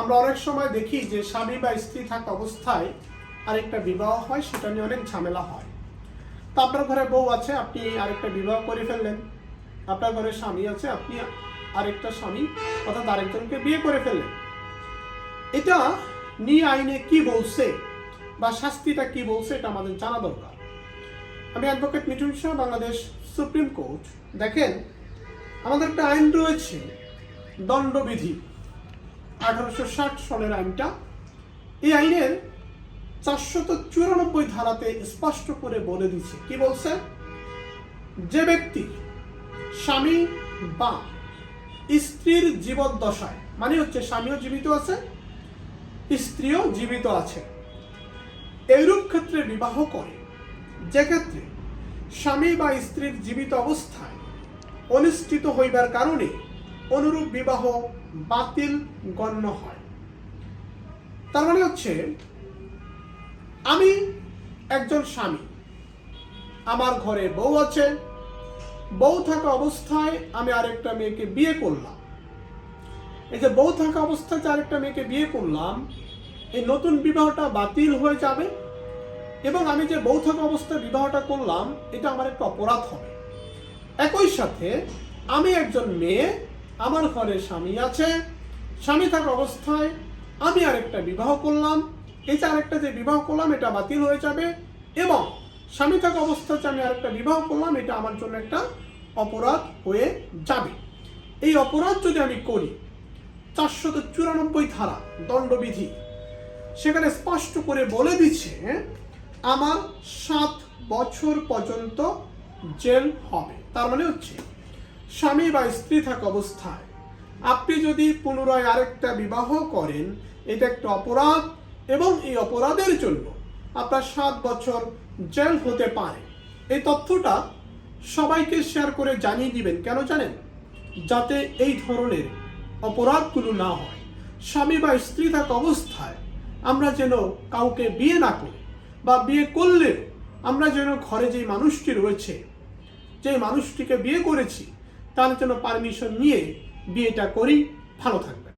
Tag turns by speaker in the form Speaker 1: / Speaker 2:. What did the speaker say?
Speaker 1: আমরা অনেক সময় দেখি যে স্বামী বা স্ত্রী থাকা অবস্থায় আরেকটা বিবাহ হয়, সেটা নিয়ে অনেক ঝামেলা হয়। তো আপনার ঘরে বউ আছে, আপনি আরেকটা বিবাহ করে ফেললেন। আপনার ঘরে স্বামী আছে, আপনি আরেকটা স্বামী, অর্থাৎ আরেকজনকে বিয়ে করে ফেললেন। এটা নিয়ে আইনে কি বলছে বা শাস্তিটা কি বলছে এটা আমাদের জানা দরকার। আমি advocate Mithun Shah, Bangladesh supreme court. দেখেন, আমাদের একটা আইন রয়েছে, দণ্ডবিধি। আঠারোশো ষাট সনের আইনটা, এই আইনের চারশত চুরানব্বই ধারাতে স্পষ্ট করে বলে দিচ্ছে কি বলছে? যে ব্যক্তি স্বামী বা স্ত্রীর জীবদ্দশায় মানে হচ্ছে স্বামীও জীবিত আছে, স্ত্রীও জীবিত আছে, এইরূপ ক্ষেত্রে বিবাহ করে, যে ক্ষেত্রে স্বামী বা স্ত্রীর জীবিত অবস্থায় অনুষ্ঠিত হইবার কারণে অনুরূপ বিবাহ বাতিল গণ্য হয়। তার মানে হচ্ছে, আমি একজন স্বামী, আমার ঘরে বউ আছে, বউ থাকা অবস্থায় আমি আরেকটা মেয়েকে বিয়ে করলাম। এই যে বউ থাকা অবস্থায় যে আরেকটা মেয়েকে বিয়ে করলাম, এই নতুন বিবাহটা বাতিল হয়ে যাবে এবং আমি যে বউ থাকা অবস্থায় বিবাহটা করলাম, এটা আমার একটা অপরাধ হবে। একই সাথে আমি একজন মেয়ে আমার ঘরে স্বামী আছে, স্বামী থাকা অবস্থায় আমি আরেকটা বিবাহ করলাম। এই যে আরেকটা যে বিবাহ করলাম, এটা বাতিল হয়ে যাবে এবং স্বামী থাকা অবস্থায় আমি আরেকটা বিবাহ করলাম, এটা আমার জন্য একটা অপরাধ হয়ে যাবে। এই অপরাধ যদি আমি করি, চারশত চুরানব্বই ধারা দণ্ডবিধি সেখানে স্পষ্ট করে বলে দিচ্ছে, আমার সাত বছর পর্যন্ত জেল হবে। তার মানে হচ্ছে স্বামী বা স্ত্রী থাকা অবস্থায়। আপনি যদি পুনরায় আরেকটা বিবাহ করেন, এটা একটা অপরাধ এবং এই অপরাধের জন্য আপনার সাত বছর জেল হতে পারে। এই তথ্যটা সবাইকে শেয়ার করে জানিয়ে দিবেন, কেন জানেন? যাতে এই ধরনের অপরাধগুলো না হয়। স্বামী বা স্ত্রী থাকা অবস্থায় আমরা যেন কাউকে বিয়ে না করি বা বিয়ে করলেও আমরা যেন ঘরে যে মানুষটি রয়েছে যে মানুষটিকে বিয়ে করেছি তার জন্য পারমিশন নিয়ে বিয়েটা করি। ভালো থাকবে